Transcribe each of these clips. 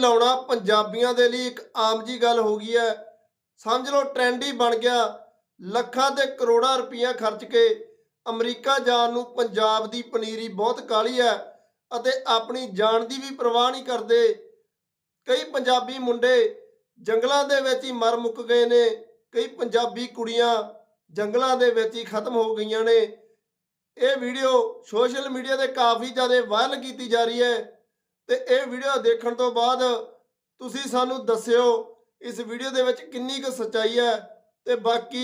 ਲਾਉਣਾ ਪੰਜਾਬੀਆਂ ਦੇ ਲਈ ਇੱਕ ਆਮ ਜੀ ਗੱਲ ਹੋ ਗਈ ਹੈ। ਸਮਝ ਲਓ ਟ੍ਰੈਂਡ ਹੀ ਬਣ ਗਿਆ। ਲੱਖਾਂ ਤੇ ਕਰੋੜਾਂ ਰੁਪਈਆ ਖਰਚ ਕੇ ਅਮਰੀਕਾ ਜਾਣ ਨੂੰ ਪੰਜਾਬ ਦੀ ਪਨੀਰੀ ਬਹੁਤ ਕਾਲੀ ਹੈ ਅਤੇ ਆਪਣੀ ਜਾਨ ਦੀ ਵੀ ਪਰਵਾਹ ਨਹੀਂ ਕਰਦੇ। ਕਈ ਪੰਜਾਬੀ ਮੁੰਡੇ ਜੰਗਲਾਂ ਦੇ ਵਿੱਚ ਹੀ ਮਰ ਮੁੱਕ ਗਏ ਨੇ। ਕਈ ਪੰਜਾਬੀ ਕੁੜੀਆਂ ਜੰਗਲਾਂ ਦੇ ਵਿੱਚ ਹੀ ਖਤਮ ਹੋ ਗਈਆਂ ਨੇ। ਇਹ ਵੀਡੀਓ ਸੋਸ਼ਲ ਮੀਡੀਆ ਤੇ ਕਾਫੀ ਜ਼ਿਆਦਾ ਵਾਇਰਲ ਕੀਤੀ ਜਾ ਰਹੀ ਹੈ। ਤੇ ਇਹ ਵੀਡੀਓ ਦੇਖਣ ਤੋਂ ਬਾਅਦ ਤੁਸੀਂ ਸਾਨੂੰ ਦੱਸਿਓ ਇਸ ਵੀਡੀਓ ਦੇ ਵਿੱਚ ਕਿੰਨੀ ਕੁ ਸੱਚਾਈ ਹੈ ਤੇ ਬਾਕੀ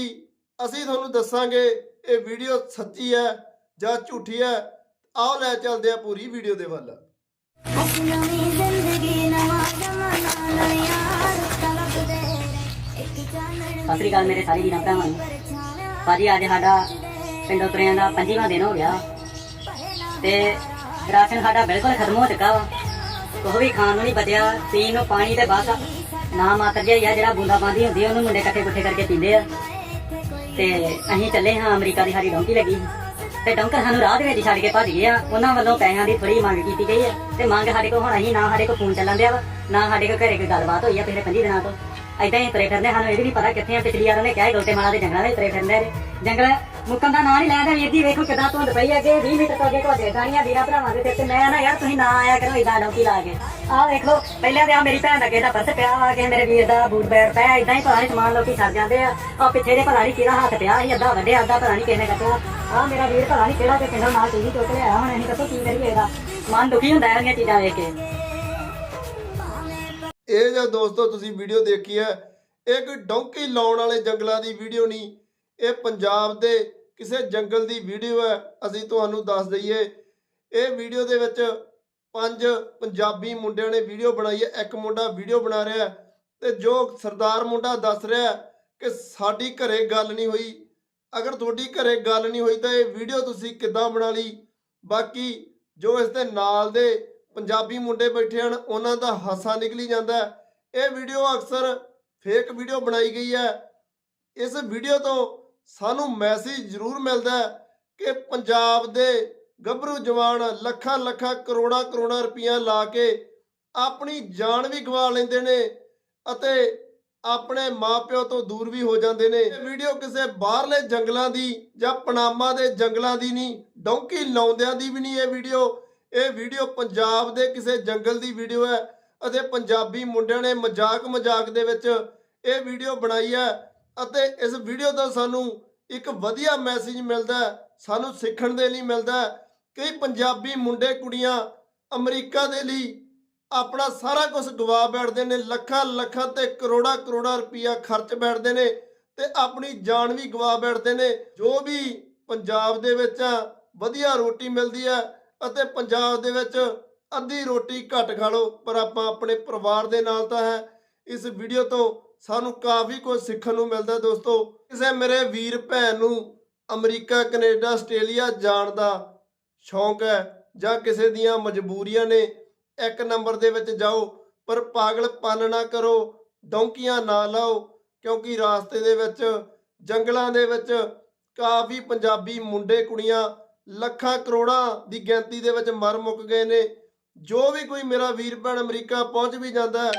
ਅਸੀਂ ਤੁਹਾਨੂੰ ਦੱਸਾਂਗੇ ਇਹ ਵੀਡੀਓ ਸੱਚੀ ਹੈ ਜਾਂ ਝੂਠੀ ਹੈ। ਆਓ ਲੈ ਚੱਲਦੇ ਆ ਪੂਰੀ ਵੀਡੀਓ ਦੇ ਵੱਲ। ਸਤਿ ਸ੍ਰੀ ਅਕਾਲ ਮੇਰੇ ਸਾਰੇ ਵੀਰਾਂ ਭਰਾਵਾਂ ਨੂੰ। ਭਾਜੀ ਅੱਜ ਸਾਡਾ ਪਿੰਡੋਂ ਤੁਰਿਆਂ ਦਾ ਪੰਜਵਾਂ ਦਿਨ ਹੋ ਗਿਆ। ਤੇ ਰਾਸ਼ਨ ਸਾਡਾ ਬਿਲਕੁਲ ਖਤਮ ਹੋ ਚੁੱਕਾ ਵਾ। ਕੁਛ ਵੀ ਖਾਣ ਨੂੰ ਨਹੀਂ ਬਚਿਆ ਪੀਣ ਨੂੰ ਪਾਣੀ ਤੇ ਬਸ। ਨਾ ਮਾਤਰ ਜਿਹਾ ਜਿਹੜਾ ਬੂੰਦਾ ਬਾਂਦੀ ਹੁੰਦੀ ਆ, ਉਹਨੂੰ ਮੁੰਡੇ ਇਕੱਠੇ ਕੁੱਠੇ ਕਰਕੇ ਪੀਂਦੇ ਆ। ਤੇ ਅਸੀਂ ਚੱਲੇ ਹਾਂ, ਅਮਰੀਕਾ ਦੀ ਸਾਡੀ ਡੌਂਕੀ ਲੱਗੀ। ਤੇ ਡੌਂਕਰ ਸਾਨੂੰ ਰਾਹ ਦੇ ਵਿੱਚ ਛੱਡ ਕੇ ਭੱਜ ਗਏ ਆ ਉਹਨਾਂ ਵੱਲੋਂ ਪੈਸਿਆਂ ਦੀ ਥੋੜੀ ਮੰਗ ਕੀਤੀ ਗਈ ਹੈ ਤੇ ਮੰਗ ਸਾਡੇ ਕੋਲ ਹੁਣ ਅਸੀਂ ਨਾ ਸਾਡੇ ਕੋਲ ਫੋਨ ਚੱਲਣ ਦਿਆ ਵਾ, ਨਾ ਸਾਡੇ ਕੋਲ ਘਰੇ ਕੋਈ ਗੱਲਬਾਤ ਹੋਈ ਆ ਪਿਛਲੇ 25 ਦਿਨਾਂ ਤੋਂ। ਐਦਾਂ ਹੀ ਤੁਰੇ ਫਿਰਦੇ ਸਾਨੂੰ ਇਹ ਵੀ ਨਹੀਂ ਪਤਾ ਕਿੱਥੇ ਆ, ਪਿਛਲੀ ਵਾਰ ਉਹਨੇ ਕਿਹਾ ਸੀ ਗੋਟੇ ਮਾਲਾ ਦੇ ਜੰਗਲਾਂ ਵਿੱਚ ਤੁਰੇ ਫਿਰਦੇ ਨੇ। ਜੰਗਲ ਮੁੱਕਣ ਦਾ ਨਾਂ ਨਹੀਂ ਲੈਂਦਾ ਵੀਰ ਜੀ, ਵੇਖੋ ਕਿਦਾਂ ਧੁੰਦ ਪਈ ਅੱਗੇ 20 ਮੀਟਰ ਤੋਂ ਅੱਗੇ ਤੁਹਾਡੇ ਗਾਣੀਆਂ ਵੀਰਾਂ ਭਰਾਵਾਂ ਦੇ ਤੇ ਮੈਂ ਨਾ ਯਾਰ ਤੁਸੀਂ ਨਾ ਆਇਆ ਕਰੋ ਇਦਾਂ ਡੌਂਕੀ ਲਾ ਕੇ। ਆਹ ਵੇਖੋ ਪਹਿਲਾਂ ਤੇ ਆ ਮੇਰੀ ਭੈਣ ਦਾ ਕਿਸੇ ਦਾ ਪਰਸ ਪਿਆ ਵਾ ਕਿ ਮੇਰੇ ਵੀਰ ਦਾ ਬੂਟ ਬੈਗ ਪਿਆ ਇਦਾਂ ਹੀ ਪਤਾ ਨਹੀਂ ਸਮਾਨ ਲੋਕੀ ਛੱਡ ਜਾਂਦੇ ਆ। ਆ ਪਿੱਛੇ ਦੇ ਪਤਾ ਨਹੀਂ ਕਿਹਦਾ ਹੱਥ ਪਿਆ ਸੀ, ਅੱਧਾ ਵੱਡਿਆ ਅੱਧਾ ਪਤਾ ਨਹੀਂ ਕਿਹਨੇ ਕੱਟਿਆ ਆ ਮੇਰਾ ਵੀਰ ਪਤਾ ਨਹੀਂ ਕਿਹੜਾ ਤੇ ਕਿਹੜਾ ਨਾਲ ਟੀਵੀ ਚੁੱਕ ਲਿਆ ਹੁਣ ਅਸੀਂ ਦੱਸੋ ਕੀ ਕਰੀਏ ਇਹਦਾ। ਮਨ ਦੁਖੀ ਹੁੰਦਾ ਹੈ ਇਹਦੀਆਂ ਚੀਜ਼ਾਂ ਵੇਖ ਕੇ। ਇਹ ਜੋ ਦੋਸਤੋ ਤੁਸੀਂ ਵੀਡੀਓ ਦੇਖੀ ਹੈ, ਇਹ ਕੋਈ ਡੌਂਕੀ ਲਾਉਣ ਵਾਲੇ ਜੰਗਲਾਂ ਦੀ ਵੀਡੀਓ ਨਹੀਂ, ਇਹ ਪੰਜਾਬ ਦੇ ਕਿਸੇ ਜੰਗਲ ਦੀ ਵੀਡੀਓ ਹੈ, ਅਸੀਂ ਤੁਹਾਨੂੰ ਦੱਸ ਦਈਏ। ਇਹ ਵੀਡੀਓ ਦੇ ਵਿੱਚ ਪੰਜ ਪੰਜਾਬੀ ਮੁੰਡਿਆਂ ਨੇ ਵੀਡੀਓ ਬਣਾਈ ਹੈ, ਇੱਕ ਮੁੰਡਾ ਵੀਡੀਓ ਬਣਾ ਰਿਹਾ ਹੈ ਤੇ ਜੋ ਸਰਦਾਰ ਮੁੰਡਾ ਦੱਸ ਰਿਹਾ ਕਿ ਸਾਡੀ ਘਰੇ ਗੱਲ ਨਹੀਂ ਹੋਈ। ਅਗਰ ਤੁਹਾਡੀ ਘਰੇ ਗੱਲ ਨਹੀਂ ਹੋਈ ਤਾਂ ਇਹ ਵੀਡੀਓ ਤੁਸੀਂ ਕਿੱਦਾਂ ਬਣਾ ਲਈ? ਬਾਕੀ ਜੋ ਇਸ ਦੇ ਨਾਲ ਦੇ ਪੰਜਾਬੀ ਮੁੰਡੇ ਬੈਠੇ ਹਨ, ਉਹਨਾਂ ਦਾ ਹਾਸਾ ਨਿਕਲੀ ਜਾਂਦਾ ਇਹ ਵੀਡੀਓ ਅਕਸਰ ਫੇਕ ਵੀਡੀਓ ਬਣਾਈ ਗਈ ਹੈ। ਇਸ ਵੀਡੀਓ ਤੋਂ ਸਾਨੂੰ ਮੈਸੇਜ ਜ਼ਰੂਰ ਮਿਲਦਾ ਕਿ ਪੰਜਾਬ ਦੇ ਗੱਭਰੂ ਜਵਾਨ ਲੱਖਾਂ ਲੱਖਾਂ ਕਰੋੜਾਂ ਕਰੋੜਾਂ ਰੁਪਈਆ ਲਾ ਕੇ ਆਪਣੀ ਜਾਨ ਵੀ ਗਵਾ ਲੈਂਦੇ ਨੇ ਅਤੇ ਆਪਣੇ ਮਾਪਿਓ ਤੋਂ ਦੂਰ ਵੀ ਹੋ ਜਾਂਦੇ ਨੇ। ਇਹ ਵੀਡੀਓ ਕਿਸੇ ਬਾਹਰਲੇ ਜੰਗਲਾਂ ਦੀ ਜਾਂ ਪਨਾਮਾ ਦੇ ਜੰਗਲਾਂ ਦੀ ਨਹੀਂ, ਡੌਂਕੀ ਲਾਉਂਦਿਆਂ ਦੀ ਵੀ ਨਹੀਂ ਇਹ ਵੀਡੀਓ ਇਹ ਵੀਡੀਓ ਪੰਜਾਬ ਦੇ ਕਿਸੇ ਜੰਗਲ ਦੀ ਵੀਡੀਓ ਹੈ ਅਤੇ ਪੰਜਾਬੀ ਮੁੰਡਿਆਂ ਨੇ ਮਜ਼ਾਕ ਮਜ਼ਾਕ ਦੇ ਵਿੱਚ ਇਹ ਵੀਡੀਓ ਬਣਾਈ ਹੈ ਅਤੇ ਇਸ ਵੀਡੀਓ ਤੋਂ ਸਾਨੂੰ ਇੱਕ ਵਧੀਆ ਮੈਸੇਜ ਮਿਲਦਾ ਸਾਨੂੰ ਸਿੱਖਣ ਦੇ ਲਈ ਮਿਲਦਾ ਹੈ ਕਈ ਪੰਜਾਬੀ ਮੁੰਡੇ ਕੁੜੀਆਂ ਅਮਰੀਕਾ ਦੇ ਲਈ ਆਪਣਾ ਸਾਰਾ ਕੁਝ ਗਵਾ ਬੈਠਦੇ ਨੇ, ਲੱਖਾਂ ਲੱਖਾਂ ਤੇ ਕਰੋੜਾਂ ਕਰੋੜਾਂ ਰੁਪਈਆ ਖਰਚ ਬੈਠਦੇ ਨੇ ਤੇ ਆਪਣੀ ਜਾਨ ਵੀ ਗਵਾ ਬੈਠਦੇ ਨੇ, ਜੋ ਵੀ ਪੰਜਾਬ ਦੇ ਵਿੱਚ ਵਧੀਆ ਰੋਟੀ ਮਿਲਦੀ ਹੈ ਅਤੇ ਪੰਜਾਬ ਦੇ ਵਿੱਚ ਅੱਧੀ ਰੋਟੀ ਘੱਟ ਖਾ ਲਓ, ਪਰ ਆਪਾਂ ਆਪਣੇ ਪਰਿਵਾਰ ਦੇ ਨਾਲ ਤਾਂ ਹੈ। ਇਸ ਵੀਡੀਓ ਤੋਂ ਸਾਨੂੰ ਕਾਫੀ ਕੁਝ ਸਿੱਖਣ ਨੂੰ ਮਿਲਦਾ ਦੋਸਤੋ। ਕਿਸੇ ਮੇਰੇ ਵੀਰ ਭੈਣ ਨੂੰ ਅਮਰੀਕਾ, ਕੈਨੇਡਾ, ਆਸਟ੍ਰੇਲੀਆ ਜਾਣ ਦਾ ਸ਼ੌਂਕ ਹੈ ਜਾਂ ਕਿਸੇ ਦੀਆਂ ਮਜਬੂਰੀਆਂ ਨੇ, ਇੱਕ ਨੰਬਰ ਦੇ ਵਿੱਚ ਜਾਓ, ਪਰ ਪਾਗਲਪਨ ਨਾ ਕਰੋ, ਡੌਂਕੀਆਂ ਨਾ ਲਾਓ, ਕਿਉਂਕਿ ਰਾਸਤੇ ਦੇ ਵਿੱਚ, ਜੰਗਲਾਂ ਦੇ ਵਿੱਚ ਕਾਫੀ ਪੰਜਾਬੀ ਮੁੰਡੇ ਕੁੜੀਆਂ ਲੱਖਾਂ ਕਰੋੜਾਂ ਦੀ ਗਿਣਤੀ ਦੇ ਵਿੱਚ ਮਰ ਮੁੱਕ ਗਏ ਨੇ। ਜੋ ਵੀ ਕੋਈ ਮੇਰਾ ਵੀਰ ਭੈਣ ਅਮਰੀਕਾ ਪਹੁੰਚ ਵੀ ਜਾਂਦਾ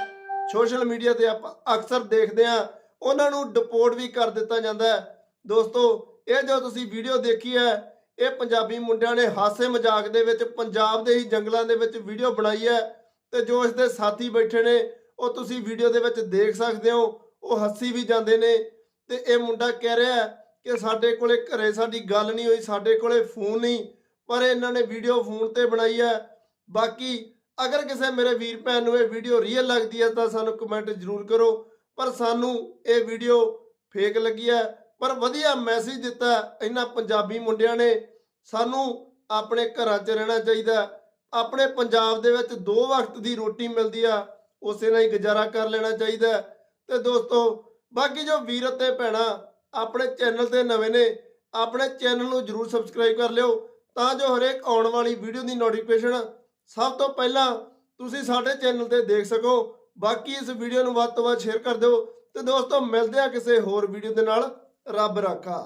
ਸੋਸ਼ਲ ਮੀਡੀਆ ਤੇ ਆਪਾਂ ਅਕਸਰ ਦੇਖਦੇ ਆ ਉਹਨਾਂ ਨੂੰ ਡਿਪੋਰਟ ਵੀ ਕਰ ਦਿੱਤਾ ਜਾਂਦਾ ਦੋਸਤੋ, ਇਹ ਜੋ ਤੁਸੀਂ ਵੀਡੀਓ ਦੇਖੀ ਹੈ, ਇਹ ਪੰਜਾਬੀ ਮੁੰਡਿਆਂ ਨੇ ਹਾਸੇ ਮਜ਼ਾਕ ਦੇ ਵਿੱਚ, ਪੰਜਾਬ ਦੇ ਹੀ ਜੰਗਲਾਂ ਦੇ ਵਿੱਚ ਵੀਡੀਓ ਬਣਾਈ ਹੈ ਤੇ ਜੋ ਇਸ ਦੇ ਸਾਥੀ ਬੈਠੇ ਨੇ, ਉਹ ਤੁਸੀਂ ਵੀਡੀਓ ਦੇ ਵਿੱਚ ਦੇਖ ਸਕਦੇ ਹੋ, ਉਹ ਹੱਸੀ ਵੀ ਜਾਂਦੇ ਨੇ ਤੇ ਇਹ ਮੁੰਡਾ ਕਹਿ ਰਿਹਾ ਕਿ ਸਾਡੇ ਕੋਲੇ ਘਰੇ ਸਾਡੀ ਗੱਲ ਨਹੀਂ ਹੋਈ, ਸਾਡੇ ਕੋਲੇ ਫੋਨ ਨਹੀਂ, ਪਰ ਇਹਨਾਂ ਨੇ ਵੀਡੀਓ ਫੋਨ ਤੇ ਬਣਾਈ ਹੈ। ਬਾਕੀ ਅਗਰ ਕਿਸੇ ਮੇਰੇ ਵੀਰ ਭੈਣ ਨੂੰ ਇਹ ਵੀਡੀਓ ਰੀਅਲ ਲੱਗਦੀ ਹੈ ਤਾਂ ਸਾਨੂੰ ਕਮੈਂਟ ਜ਼ਰੂਰ ਕਰੋ, ਪਰ ਸਾਨੂੰ ਇਹ ਵੀਡੀਓ ਫੇਕ ਲੱਗੀ ਹੈ। ਪਰ ਵਧੀਆ ਮੈਸੇਜ ਦਿੱਤਾ ਇਹਨਾਂ ਪੰਜਾਬੀ ਮੁੰਡਿਆਂ ਨੇ। ਸਾਨੂੰ ਆਪਣੇ ਘਰਾਂ 'ਚ ਰਹਿਣਾ ਚਾਹੀਦਾ ਆਪਣੇ ਪੰਜਾਬ ਦੇ ਵਿੱਚ ਦੋ ਵਕਤ ਦੀ ਰੋਟੀ ਮਿਲਦੀ ਆ, ਉਸੇ ਨਾਲ ਹੀ ਗੁਜ਼ਾਰਾ ਕਰ ਲੈਣਾ ਚਾਹੀਦਾ ਹੈ। ਤੇ ਦੋਸਤੋ, ਬਾਕੀ ਜੋ ਵੀਰ ਅਤੇ ਭੈਣਾਂ ਆਪਣੇ ਚੈਨਲ ਤੇ ਨਵੇਂ ਨੇ, ਆਪਣੇ ਚੈਨਲ ਨੂੰ ਜਰੂਰ ਸਬਸਕ੍ਰਾਈਬ ਕਰ ਲਿਓ ਤਾਂ ਜੋ ਹਰੇਕ ਆਉਣ ਵਾਲੀ ਵੀਡੀਓ ਦੀ ਨੋਟੀਫਿਕੇਸ਼ਨ ਸਭ ਤੋਂ ਪਹਿਲਾਂ ਤੁਸੀਂ ਸਾਡੇ ਚੈਨਲ ਤੇ ਦੇਖ ਸਕੋ। ਬਾਕੀ ਇਸ ਵੀਡੀਓ ਨੂੰ ਵੱਧ ਤੋਂ ਵੱਧ ਸ਼ੇਅਰ ਕਰ ਦਿਓ ਤੇ ਦੋਸਤੋ ਮਿਲਦੇ ਆ ਕਿਸੇ ਹੋਰ ਵੀਡੀਓ ਦੇ ਨਾਲ। ਰੱਬ ਰਾਖਾ।